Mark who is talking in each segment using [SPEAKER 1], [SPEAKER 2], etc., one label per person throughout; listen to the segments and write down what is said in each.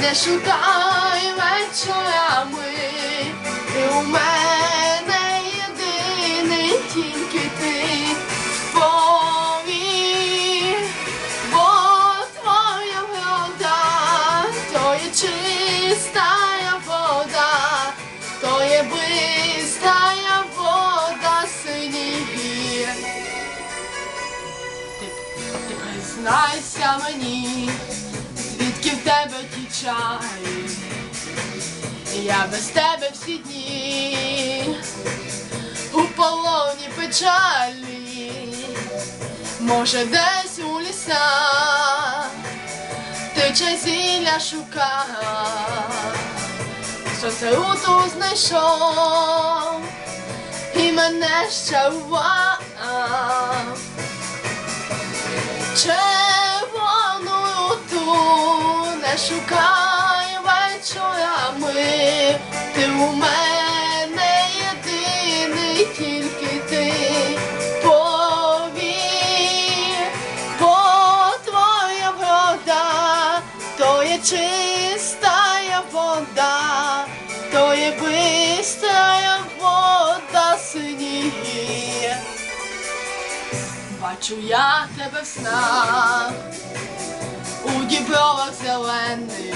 [SPEAKER 1] не шукай вечорами, ти у мене єдиний тільки ти повір, бо твоя врода, то є чистая вода, то є бистая вода синій. Ти, ти мені, звідки в тебе ті чаї, я без тебе всі дні. У полоні печалі, може десь у лісах. Ти зілля шукав, що це руту знайшов? І мене щарував. Не шукай вечорами, ти у мене єдиний тільки ти. Повір, бо твоя врода, то є чистая вода, то є бистрая вода синіє. Бачу я тебе в снах, у дібровах зелених,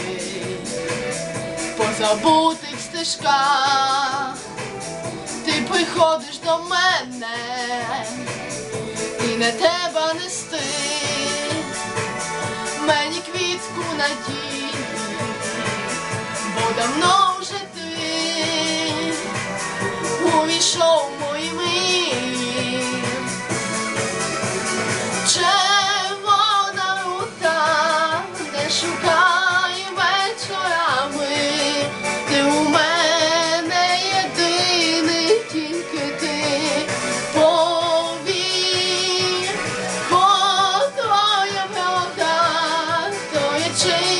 [SPEAKER 1] по забутих стежках, ти приходиш до мене, і не треба нести мені квітку надії, бо давно вже ти увійшов мої мрії. change.